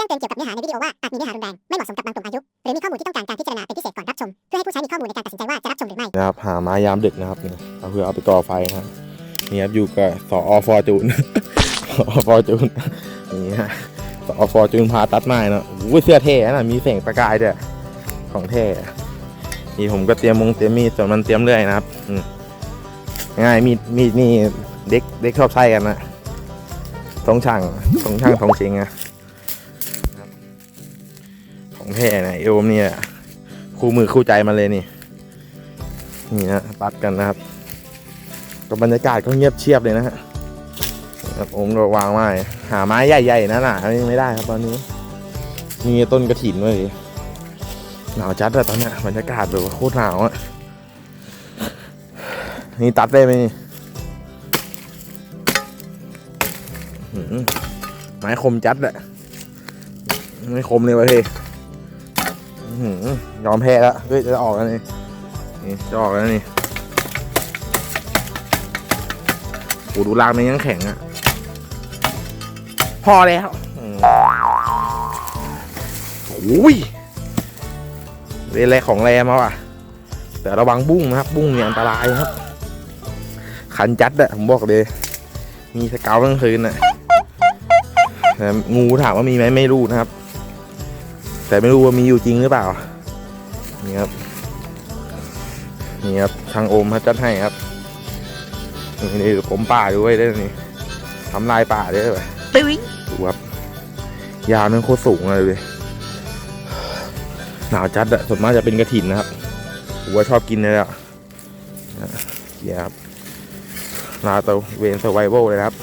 จ้งเตือนเกี่ยวกับเนื้อหาในวิดีโอว่าอาจมีเนื้อหารุนแรงไม่เหมาะสมกับบางกลุ่มอายุ หรือมีข้อมูลที่ต้องการการพิจารณาเป็นพิเศษก่อนรับชม เพื่อให้ผู้ใช้มีข้อมูลในการตัดสินใจว่าจะรับชมหรือไม่นะครับหาไม้ยามดึกนะครับนี่เอาเพื่อเอาไปก่อไฟนะครับนี่ครับอยู่กับสอฟอร์จูนสอฟอร์จูนนี่ฮะสอฟอร์จูนพาตัดไม้เนาะอุ้ยเสื้อเท่นะมีเสียงประกายด้วยของเท่นี่ผมก็เตรียมมงเตรียมมีดส่วนมันเตรียมเรื่อยนะครับง่ายมีดมีดนี่เด็กเด็กชอบใช้กันนะทองช่างทองช่างทองเชงอะครับของ แท้นะเอวมเนี่ยคู่มือคู่ใจมาเลยนี่นี่ฮะตัดกันนะครับก็บรรยากาศก็เงียบเชียบเลยนะฮะครับผมก็วางไม้หาไม้ใหญ่ๆนะหนายังไม่ได้ครับตอนนี้ มีต้นกระถินเลยหนาวจัดอะตอนนี้บรรยากาศแบบโคตรหนาวอะนี่ตัดได้ไหมนี่อื้อหือไม้คมจัดอะไม่คมเลยวะเฮ้ ยอื้อหือยอมแพ้แล้วเฮ้ยจะออกแล้วนี่นี่จะออกแล้วนี่โอ้ดูรางมันยังแข็งอะพอแล้วอืมโอ้ยเวลาของแรมาว่ะ แต่ระวังบุ้งนะครับ บุ้งเนี่ยอันตรายครับขันจัดอะผมบอกเลย มีสเกลทั้งคืนอะแต่งูถามว่ามีไหมไม่รู้นะครับ แต่ไม่รู้ว่ามีอยู่จริงหรือเปล่า นี่ครับ นี่ครับทางโอมเขาจัดให้ครับ นี่นี่ผมป่าด้วยได้นี่ทำลายป่าด้วยไปดูครับ ยาวนั่นโคตรสูงเลยเลยหนาวจัดอะส่วนมากจะเป็นกระถินนะครับผมว่าชอบกินเลยอะเดี๋ยวครับลาตัวเวนเซอร์ไวเวลเลยนะครับ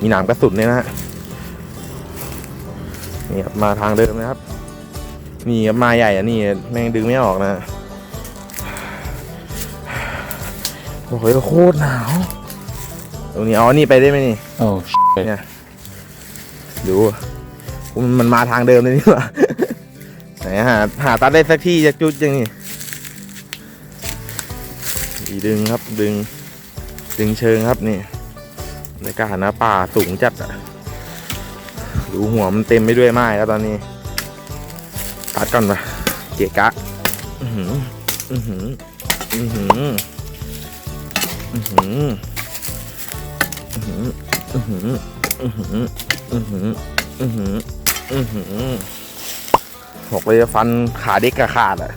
มีหนามกระสุนเนี่ยนะฮะ นี่ครับมาทางเดิมนะครับ นี่ครับมาใหญ่อะนี่แม่งดึงไม่ออกนะบอกเลยว่าโคตรหนาวตรงนี้เอาอันนี่ไปได้ไหมนี่โอ้ดูมันมันมาทางเดิมเลยนี่หว่าไหนหาหาตัดได้สักที่จะจุดยังนี่อีดึงครับดึง ดึงเชิงครับนี่ในกาศนะป่าสูงจัดอะ ดูหัวมันเต็มไปด้วยไม้แล้วตอนนี้ ตัดก่อนปะเกะกะ อือหือ อือหือ อือหือ อือหือ อือหือ อือหือ อือหือ อือหือ อือหือ อือหือบอกเลยฟันขาเด็กกระขาดอะ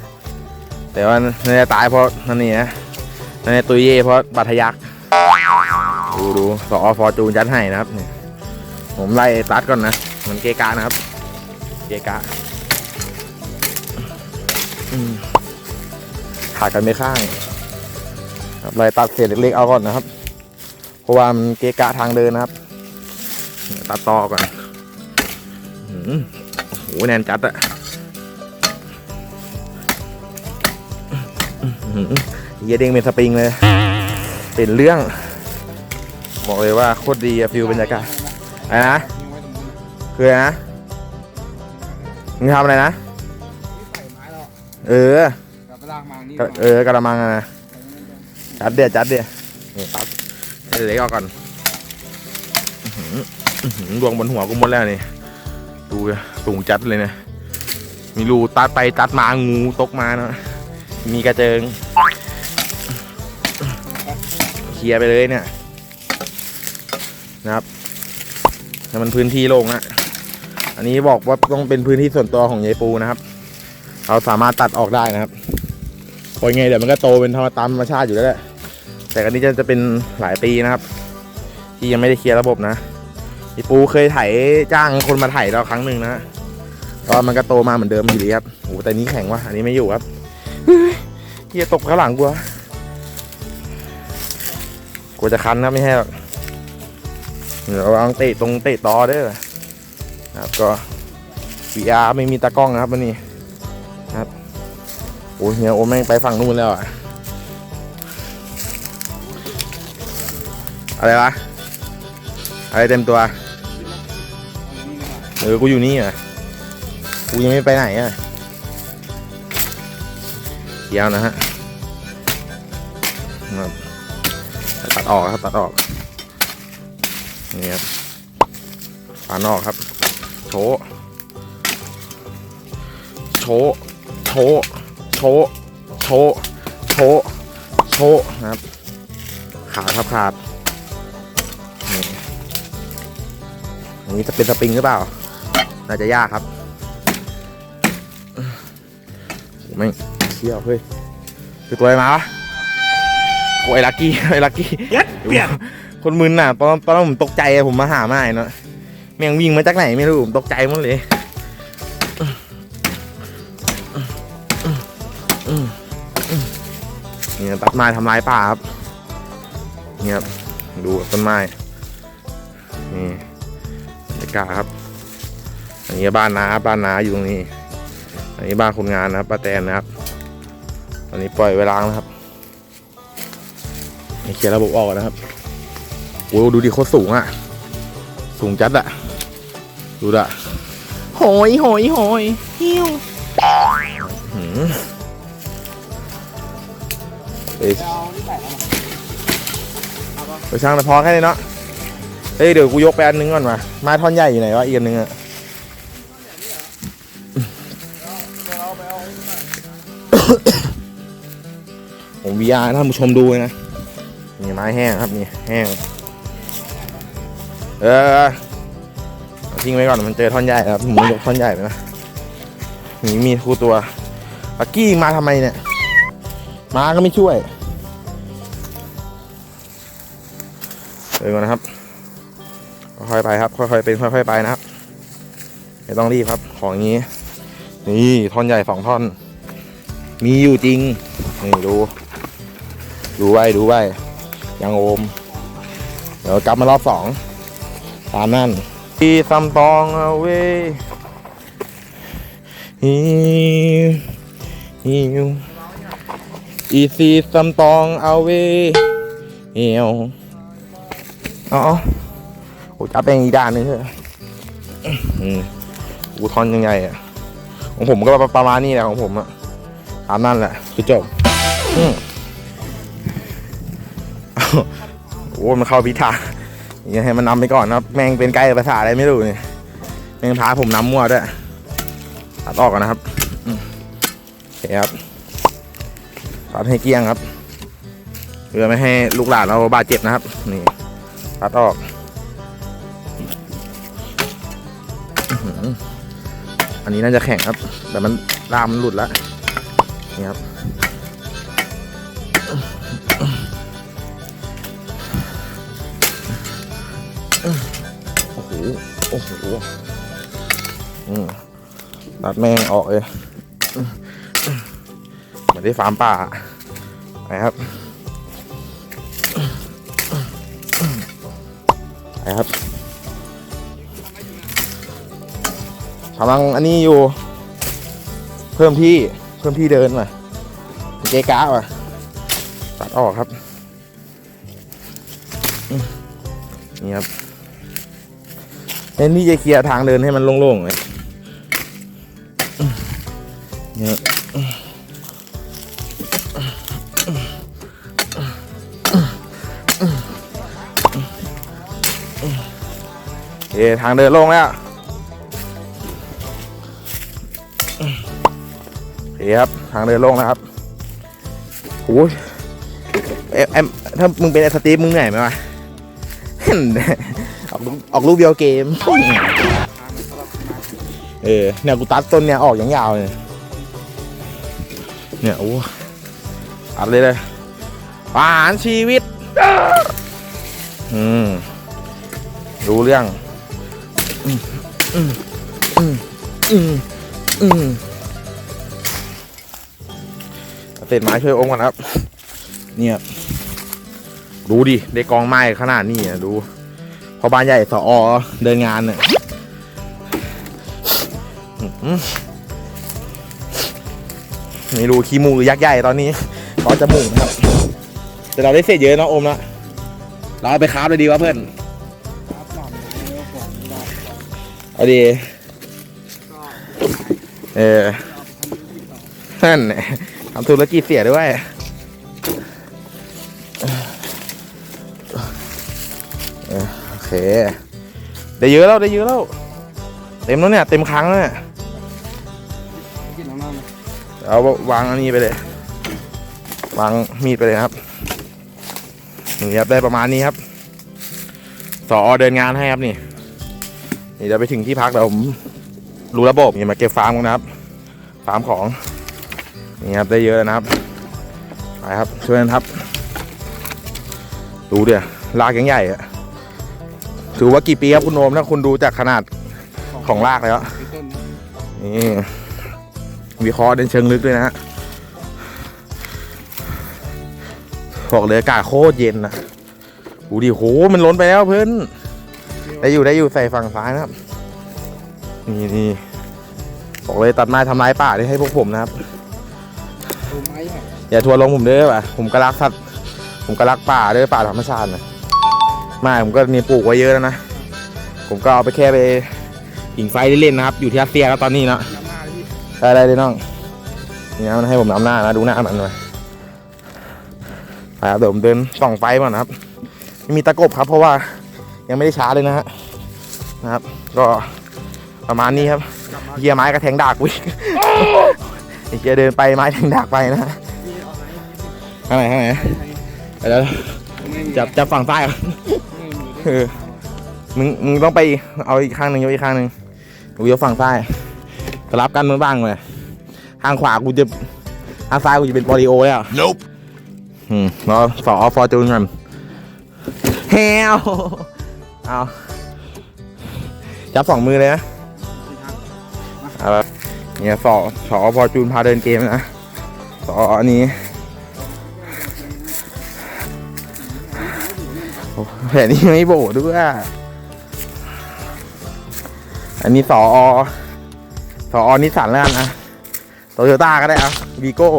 แต่ว่าน่าจะตายเพราะนั่นนี่นะน่าจะตุยเย่เพราะบาดทะยัก ดูดูสอฟอร์จูนยัดให้นะครับนี่ ผมไล่ตัดก่อนนะ มันเกกะนะครับ เกกะขาดกันไม่ข้างครับเลยตัดเศษเล็กๆเอาก่อนนะครับ เพราะว่ามันเกกะทางเดินนะครับ ตัดต่อก่อนโอ้โหแนนจัดอะเยเด้งเป็นสปริงเลย เป็นเรื่อง บอกเลยว่าโคตรดีอะฟิลบรรยากาศ อะไรนะคืออะไรนะ มึงทำอะไรนะใส่ไม้แล้วเออ กลับไปลากมานี่ก็เออกระมังอะนะ จัดเดียจัดเดียนี่ตัดให้เล็กออกก่อนอื้อหืออื้อหือดวงบนหัวกูหมดแล้วนี่ ดูดิสูงจัดเลยเนี่ยมีรูตัดไปตัดมางูตกมาเนาะ มีกระเจิง เคลียร์ไปเลยเนี่ย นะครับ ให้มันพื้นที่โล่งนะอันนี้บอกว่าต้องเป็นพื้นที่ส่วนตัวของยายปูนะครับ เราสามารถตัดออกได้นะครับพอยไงเดี๋ยวมันก็โตเป็นธรรมตามธรรมชาติอยู่แล้วแหละ แต่อันนี้จะจะเป็นหลายปีนะครับ ที่ยังไม่ได้เคลียร์ระบบนะพี่ปูเคยไถจ้างคนมาไถเราครั้งหนึ่งนะก็มันก็โตมาเหมือนเดิมอยู่ดีครับโอ้แต่นี้แข็งว่ะอันนี้ไม่อยู่ครับเฮ้ยเฮียตกข้างหลังกูวะกลัวจะคันนะไม่ใช่หรอก เดี๋ยวเอาเตะตรงเตะต่อเด้อนะครับก็ VR ไม่มีตากล้องนะครับวันนี้ครับโอ้ยเฮียโอแม่งไปฝั่งนู้นแล้วอะอะไรวะอะไรเต็มตัวเออกูอยู่นี่อะกูยังไม่ไปไหนอะเดี๋ยวนะฮะตัดออกครับตัดออก นี่ครับฝานอกครับ โชว์โชว์โชว์โชว์โชว์โชว์โชว์นะครับ ขาดครับขาดนี่อันนี้จะเป็นสปริงหรือเปล่า น่าจะยากครับโอ้ไม่งเชี่ยวเฮ้ยคือตัวอะไรมาวะโอ้ยลักกี้ไอ้ลักกี้เปลี่ยน คนมึนน่ะตอนตอนนั้นผมตกใจผมมาหาไม่เนาะแม่งวิ่งมาจากไหนไม่รู้ผมตกใจหมดเลยเนี่ยตัดไม้ทำลายป่าครับเนี่ยครับดูต้นไม้นี่บรรยากาศครับ อันนี้บ้านนาบ้านนาอยู่ตรงนี้ อันนี้บ้านคนงานนะครับป้าแตนนะครับอันนี้ปล่อยไว้ล้างนะครับนี่เคลียร์ระบบออกนะครับ โอ้ดูดิโคตรสูงอะ สูงจัดอะ ดูดะโหยโหยโหยฮิวหืมไปเอานี่ใส่แล้วมาไปช่างแต่พอแค่นี้เนาะเฮ้ยเดี๋ยวกูยกไปอันนึงก่อนมาไม้ท่อนใหญ่อยู่ไหนวะอีกอันนึงอะเอาไปเอาผมวีอาร์ท่านผู้ชมดูเลยนะนี่ไม้แห้งครับนี่แห้ง เออเอาทิ้งไว้ก่อนมันเจอท่อนใหญ่ครับผมยกท่อนใหญ่ไปนะมีมีดคู่ตัวปักกี้มาทำไมเนี่ยมาก็ไม่ช่วยเดินก่อนนะครับค่อยๆไปครับ ค่อยๆเป็นค่อยๆไปนะครับไม่ต้องรีบครับ ของอย่างนี้ นี่ท่อนใหญ่สองท่อน มีอยู่จริง นี่ดู ดูไว้ดูไว้ยังโอม เดี๋ยวกลับมารอบสอง ตามนั่นที่ซัมตองเอาเว้ยฮิวฮิวอีซีซัมตองเอาเว้ยเหี่ยวอ๋อโอ้จับเป็นอีกด้านนึงเถอะอูทอนยังไงอะ ของผมก็ประมาณนี้แหละของผมอะตามนั่นแหละคือจบอืมโอ้มันเข้าพิธา อย่างให้มันนำไปก่อนนะครับแม่งเป็นไกลภาษาอะไรไม่รู้เนี่ยแม่งพาผมนำมั่วด้วยตัดออกก่อนนะครับโอเคครับตัดให้เกลี้ยงครับเพื่อไม่ให้ลูกหลานเราบาดเจ็บนะครับ นี่ตัดออกอันนี้น่าจะแข็งครับ แต่มันรามมันหลุดแล้วนี่ครับ โอ้โหอืมตัดแม่งออกเลยอืมเหมือนที่ฟาร์มป่าไปครับไปครับกำลังอันนี้อยู่ เพิ่มที่เพิ่มที่เดินมาเจ๊ก้าว่ะตัดออกครับนี่ครับ เน้นี่จะเคลียร์ทางเดินให้มันโล่งๆเลยเนี่ยโอทางเดินโล่งแล้วโอเคครับ ทางเดินโล่งแล้วครับโอ้ยเอ็มถ้ามึงเป็นไอสตีฟมึงเหนื่อยไหมวะ ออกลูกออกลูกเดียวเกม เออเนี่ยกูตัดต้นเนี่ยออกอย่างยาวเลยเนี่ยโอ้ตัดเลยเลยปานชีวิต อืมรู้เรื่องอืมอืมอืมอืมอืมเศษไม้ช่วยอมก่อนครับ เนี่ย ดูดิ ได้กองไม้ขนาดนี้อะ ดู พอบ้านใหญ่สออเดินงานเนี่ยไม่รู้ขี้มูกหรือยักษ์ใหญ่ตอนนี้ตอนจมูกนะครับ แต่เราได้เศษเยอะนะอมนะเราเอาไปคราฟเลยดีวะเพื่อนเอาดีเออนั่นทำธุรกิจเสียด้วยเออ เคได้เยอะแล้วได้เยอะแล้ว เต็มแล้วเนี่ยเต็มครั้งแล้วเนี่ยกินน้ำน้ำเลยเอาวางอันนี้ไปเลย วางมีดไปเลยครับนี่ครับได้ประมาณนี้ครับสอเดินงานให้ครับนี่ นี่เดี๋ยวไปถึงที่พักเดี๋ยวผมรู้ระบบนี่มาเก็บฟาร์มกันนะครับ ฟาร์มของนี่ครับได้เยอะแล้วนะครับไปครับช่วยกันครับ ดูเดี๋ยวลากยังใหญ่อะ ถือว่ากี่ปีครับคุณโอมถ้าคุณดูจากขนาดของลากแล้วพี่ต้นนะนี่วิเคราะห์ในเชิงลึกด้วยนะฮะบอกเลยอากาศโคตรเย็นนะดูดิโหมันล้นไปแล้วเพื่อนได้อยู่ได้อยู่ใส่ฝั่งซ้ายนะครับ นี่นี่บอกเลยตัดไม้ทำลายป่าได้ให้พวกผมนะครับดูไม้ใหญ่อย่าทัวร์ลงผมเด้อป่ะผมก็รักสัตว์ผมก็รักป่าเด้อป่าธรรมชาตินะ ไม่ผมก็นี่ปลูกไว้เยอะแล้วนะ ผมก็เอาไปแค่ไปหิงไฟเล่นๆนะครับ อยู่ที่รัสเซียแล้วตอนนี้เนาะได้ได้เลยน้องนี่นะมันให้ผมนำหน้านะดูหน้ามันหน่อยไปครับเดี๋ยวผมเดินส่องไฟก่อนนะครับไม่มีตะกบครับ เพราะว่ายังไม่ได้ช้าเลยนะฮะนะครับ ก็ประมาณนี้ครับกลับมาเฮียไม้กระแทงดากวิไอ้เฮียเดินไปไม้แทงดากไปนะฮะอาไหนข้างไหนข้างไหนแล้วจับจับฝั่งซ้ายอะไม่มี เออมึงมึงต้องไปเอาอีกข้างหนึ่งยกอีกข้างหนึ่งกูยกฝั่งซ้ายสลับกันมือบ้างเลยทางขวากูจะทางซ้ายกูจะเป็นปอลิโอแล้ว nope อืมรอสอฟอร์จูนกันเฮลเอาจับสองมือเลยนะเอาละเนี่ยสอสอฟอร์จูนพาเดินเกมนะสออันนี้ แผนนี้ไม่โบด้วยอันนี้สอสอนิสสันแล้วกันนะโตโยต้าก็ได้อะวีโก้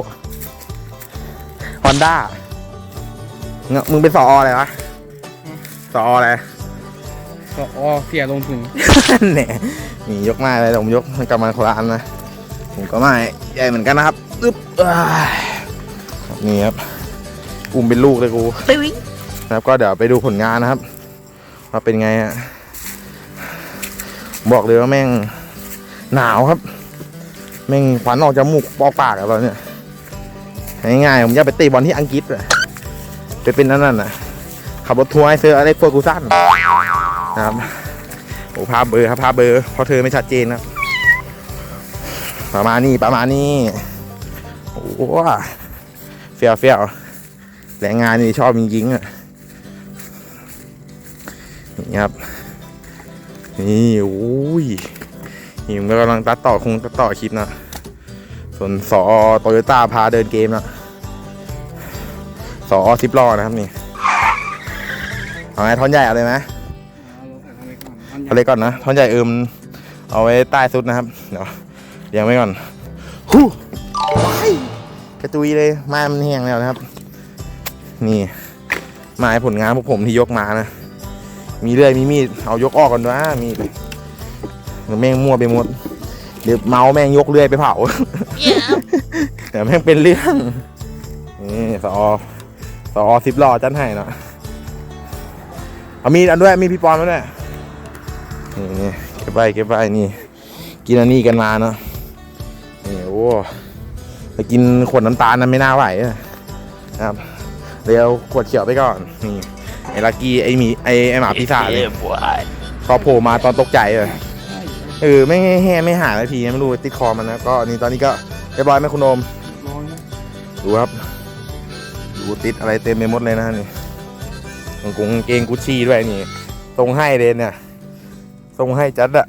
ฮอนด้ามึงเป็นสออะไรวะสออะไรก็อ๋อเสียลงถุงเนี่ยนี่ยกไม้เลยผมยกกำมันคนละอันนะผมก็ไม้ใหญ่เหมือนกันนะครับอึ๊บอ้ายนี่ครับอุ้มเป็นลูกเลยกู นะครับก็เดี๋ยวไปดูผลงานนะครับว่าเป็นไงอะบอกเลยว่าแม่งหนาวครับ แม่งควันออกจมูกปอกปากอะตอนเนี้ยง่ายๆผมจะไปตีบอลที่อังกฤษอะไปเป็นนั่นน่ะขับรถทัวร์ให้เซอร์อะไรเฟอร์กูสั้นนะครับโอ้ภาพเบอร์ครับภาพเบอร์เพราะเธอไม่ชัดเจนครับประมาณนี้ประมาณนี้โอ้โหเฟี้ยวเฟี้ยวแรงงานนี่ชอบจริงๆอะ ครับนี่โอ้ยนี่ผมกำลังตัดต่อคงตัดต่อคลิปนะ ส่วนสอโตโยต้าพาเดินเกมนะสอซิปล้อนะครับนี่เอาไงท่อนใหญ่เอาเลยไหมเอาเล็กก่อนนะท่อนใหญ่เอิมเอาไว้ใต้สุดนะครับเดี๋ยวเลี้ยงไว้ก่อนฮู้ว้ายกระจุยเลยไม้มันแห้งแล้วนะครับ นี่ไม้ผลงานพวกผมที่ยกมานะ มีเลื่อยมีมีดเอายกออกก่อนนะมีดเดี๋ยวแม่งมั่วไปหมดเดี๋ยวเมาแม่งยกเลื่อยไปเผาเดี๋ยวแม่งเป็นเรื่องนี่สอสอสิบล้อจันให้เนาะเอามีดอันด้วยมีดพี่ปอนมาด้วยนี่นี่เก็บไปเก็บไปนี่ กินอันนี้กันมาเนาะนี่โอ้ไปกินขวดน้ำตาลนั้นไม่น่าไหวอะนะครับเดี๋ยวขวดเขียวไปก่อนนี่ ไอ้ลักกี้ไอ้หมีไอ้ไอ้หมาปีศาจเลยพอโผล่มาตอนตกใจเลยเออไม่แห้ไม่หายนาทีไม่รู้ติดคอมันนะก็นี่ตอนนี้ก็เรียบร้อยไหมคุณโอมร้อนนะดูครับดูติดอะไรเต็มไปหมดเลยนะนี่กางกงกางเกงกุชชี่ด้วยนี่ตรงให้เลยเนี่ยทรงให้จัดอะ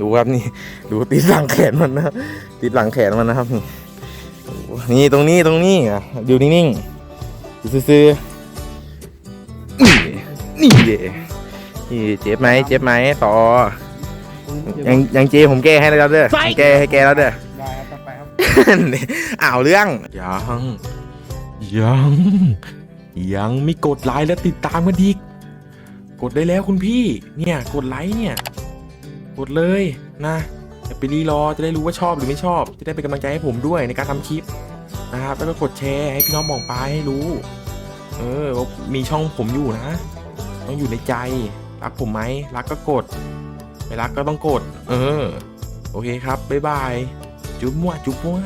ดูครับนี่ ดูติดหลังแขนมันนะติดหลังแขนมันนะครับนี่โอ้โหนี่ตรงนี้ตรงนี้อะอยู่นิ่งๆอยู่ซื่อๆนี่ นี่เดนี่เจ็บไหมเจ็บไหมต่อยังยังเจผมแก้ให้แล้วเด้อผมแก้ให้แกแล้วเด้อได้ครับต่อไปครับอ้าวเรื่องยังยังยังไม่กดไลค์และติดตามกันอีกกดได้แล้วคุณพี่ เนี่ยกดไลค์เนี่ย กดเลยนะอย่าไปรีรอจะได้รู้ว่าชอบหรือไม่ชอบ จะได้เป็นกำลังใจให้ผมด้วยในการทำคลิปนะครับแล้วก็กดแชร์ให้พี่น้องมองปลายให้รู้ เออว่ามีช่องผมอยู่นะ ต้องอยู่ในใจ รักผมไหม รักก็กด ไม่รักก็ต้องกด เออ โอเคครับ บ๊ายบาย จุ๊บมั่วจุ๊บมั่ว